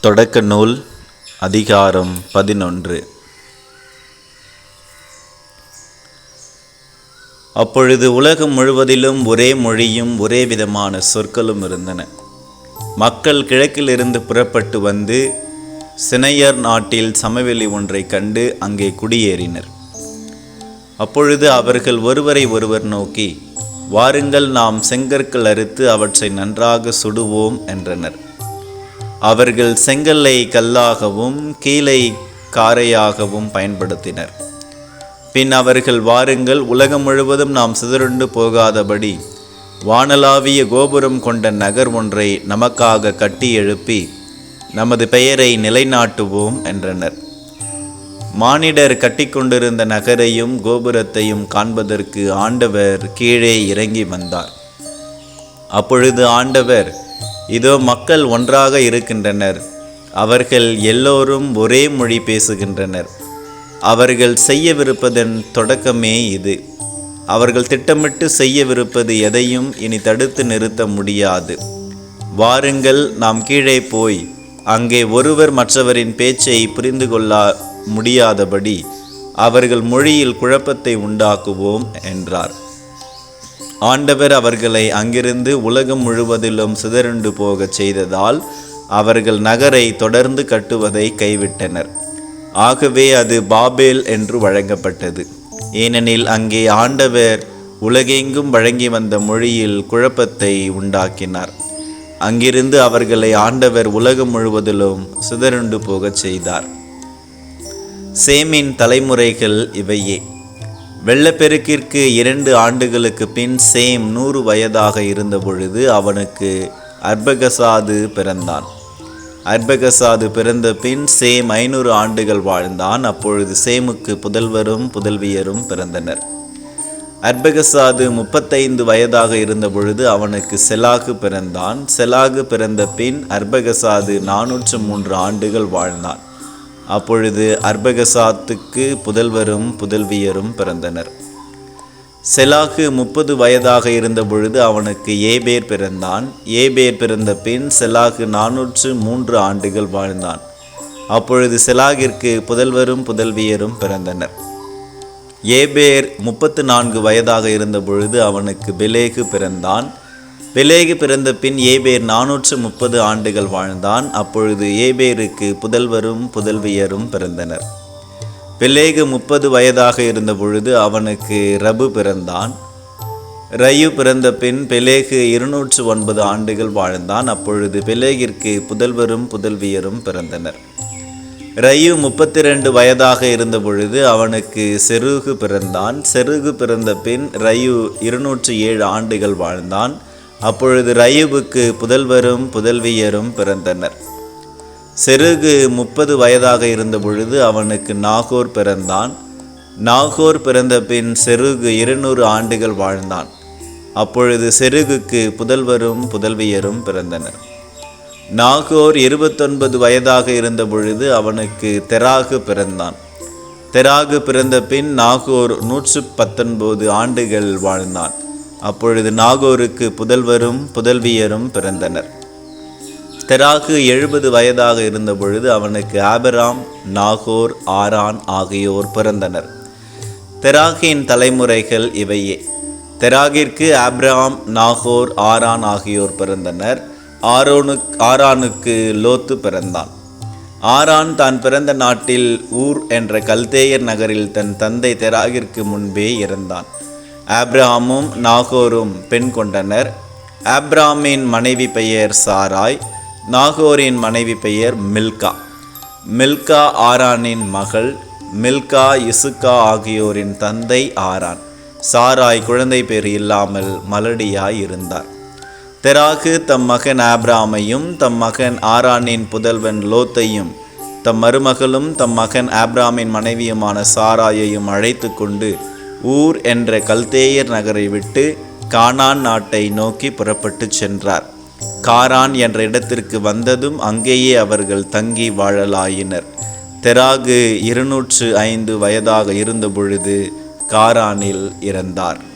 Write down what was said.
தொடக்க நூல் அதிகாரம் பதினொன்று. அப்பொழுது உலகம் முழுவதிலும் ஒரே மொழியும் ஒரே விதமான சொற்களும் இருந்தன. மக்கள் கிழக்கிலிருந்து புறப்பட்டு வந்து சினையர் நாட்டில் சமவெளி ஒன்றை கண்டு அங்கே குடியேறினர். அப்பொழுது அவர்கள் ஒருவரை ஒருவர் நோக்கி வாருங்கள் நாம் செங்கற்கள் அறுத்து அவற்றை நன்றாக சுடுவோம் என்றனர். அவர்கள் செங்கல்லை கல்லாகவும் கீழை காரையாகவும் பயன்படுத்தினர். பின் அவர்கள் வாருங்கள் உலகம் முழுவதும் நாம் சிதறுண்டு போகாதபடி வானலாவிய கோபுரம் கொண்ட நகர் ஒன்றை நமக்காக கட்டி எழுப்பி நமது பெயரை நிலைநாட்டுவோம் என்றனர். மானிடர் கட்டிக்கொண்டிருந்த நகரையும் கோபுரத்தையும் காண்பதற்கு ஆண்டவர் கீழே இறங்கி வந்தார். அப்பொழுது ஆண்டவர் இதோ மக்கள் ஒன்றாக இருக்கின்றனர். அவர்கள் எல்லோரும் ஒரே மொழி பேசுகின்றனர். அவர்கள் செய்யவிருப்பதன் தொடக்கமே இது. அவர்கள் திட்டமிட்டு செய்யவிருப்பது எதையும் இனி தடுத்து நிறுத்த முடியாது. வாருங்கள் நாம் கீழே போய் அங்கே ஒருவர் மற்றவரின் பேச்சை புரிந்து கொள்ள முடியாதபடி அவர்கள் மொழியில் குழப்பத்தை உண்டாக்குவோம் என்றார். ஆண்டவர் அவர்களை அங்கிருந்து உலகம் முழுவதிலும் சிதறுண்டு போகச் செய்ததால் அவர்கள் நகரை தொடர்ந்து கட்டுவதை கைவிட்டனர். ஆகவே அது பாபேல் என்று வழங்கப்பட்டது. ஏனெனில் அங்கே ஆண்டவர் உலகெங்கும் வழங்கி வந்த மொழியில் குழப்பத்தை உண்டாக்கினார். அங்கிருந்து அவர்களை ஆண்டவர் உலகம் முழுவதிலும் சிதறுண்டு போகச் செய்தார். சேமின் தலைமுறைகள் இவையே. வெள்ளப்பெருக்கிற்கு இரண்டு ஆண்டுகளுக்கு பின் சேம் நூறு வயதாக இருந்த பொழுது அவனுக்கு அர்பகசாது பிறந்தான். அர்பகசாது பிறந்த பின் சேம் ஐநூறு ஆண்டுகள் வாழ்ந்தான். அப்பொழுது சேமுக்கு புதல்வரும் புதல்வியரும் பிறந்தனர். அர்பகசாது முப்பத்தைந்து வயதாக இருந்த பொழுது அவனுக்கு செலாகு பிறந்தான். செலாகு பிறந்த பின் அர்பகசாது நானூற்று மூன்று ஆண்டுகள் வாழ்ந்தான். அப்பொழுது அர்பகசாத்துக்கு புதல்வரும் புதல்வியரும் பிறந்தனர். செலாகு முப்பது வயதாக இருந்த பொழுது அவனுக்கு ஏபேர் பிறந்தான். ஏபேர் பிறந்த பின் செலாகு நானூற்று மூன்று ஆண்டுகள் வாழ்ந்தான். அப்பொழுது செலாகிற்கு புதல்வரும் புதல்வியரும் பிறந்தனர். ஏபேர் முப்பத்து நான்கு வயதாக இருந்த பொழுது அவனுக்கு பிலேகு பிறந்தான். பெலேகு பிறந்த பின் ஏபேர் நானூற்று முப்பது ஆண்டுகள் வாழ்ந்தான். அப்பொழுது ஏபேருக்கு புதல்வரும் புதல்வியரும் பிறந்தனர். பெலேகு முப்பது வயதாக இருந்த பொழுது அவனுக்கு ரபு பிறந்தான். ரயு பிறந்த பின் பெலேகு இருநூற்று ஒன்பது ஆண்டுகள் வாழ்ந்தான். அப்பொழுது பெலேகிற்கு புதல்வரும் புதல்வியரும் பிறந்தனர். ரயு முப்பத்தி ரெண்டு வயதாக இருந்த பொழுது அவனுக்கு செருகு பிறந்தான். செருகு பிறந்த பின் ரயு இருநூற்று ஏழு ஆண்டுகள் வாழ்ந்தான். அப்பொழுது ரயூபுக்கு புதல்வரும் புதல்வியரும் பிறந்தனர். செருகு முப்பது வயதாக இருந்த பொழுது அவனுக்கு நாகோர் பிறந்தான். நாகோர் பிறந்த பின் செருகு இருநூறு ஆண்டுகள் வாழ்ந்தான். அப்பொழுது செருகுக்கு புதல்வரும் புதல்வியரும் பிறந்தனர். நாகோர் இருபத்தொன்பது வயதாக இருந்த பொழுது அவனுக்கு தெராகு பிறந்தான். தெராகு பிறந்த பின் நாகோர் நூற்று பத்தொன்பது ஆண்டுகள் வாழ்ந்தான். அப்பொழுது நாகோருக்கு புதல்வரும் புதல்வியரும் பிறந்தனர். தெராகு எழுபது வயதாக இருந்த பொழுது அவனுக்கு ஆபராம் நாகோர் ஆரான் ஆகியோர் பிறந்தனர். தெராகின் தலைமுறைகள் இவையே. தெராகிற்கு ஆப்ராம் நாகோர் ஆரான் ஆகியோர் பிறந்தனர். ஆரோனுக் ஆரானுக்கு லோத்து பிறந்தான். ஆரான் தான் பிறந்த நாட்டில் ஊர் என்ற கல்தேயர் நகரில் தன் தந்தை தெராகிற்கு முன்பே இறந்தான். ஆப்ராமும் நாகோரும் பெண் கொண்டனர். ஆப்ராமின் மனைவி பெயர் சாராய் நாகோரின் மனைவி பெயர் மில்கா. மில்கா ஆரானின் மகள் மில்கா இசுக்கா ஆகியோரின் தந்தை ஆரான். சாராய் குழந்தை பேர் இல்லாமல் மலடியாய் இருந்தார் தெராகு தம் மகன் ஆப்ராமையும் தம் மகன் ஆரானின் புதல்வன் லோத்தையும் தம் மருமகளும் தம் மகன் ஆப்ராமின் மனைவியுமான சாராயையும் அழைத்து கொண்டு ஊர் என்ற கல்தேயர் நகரை விட்டு கானான் நாட்டை நோக்கி புறப்பட்டு சென்றார். காரான் என்ற இடத்திற்கு வந்ததும் அங்கேயே அவர்கள் தங்கி வாழலாயினர். தெராகு இருநூற்று ஐந்து வயதாக இருந்தபொழுது காரானில் இறந்தார்.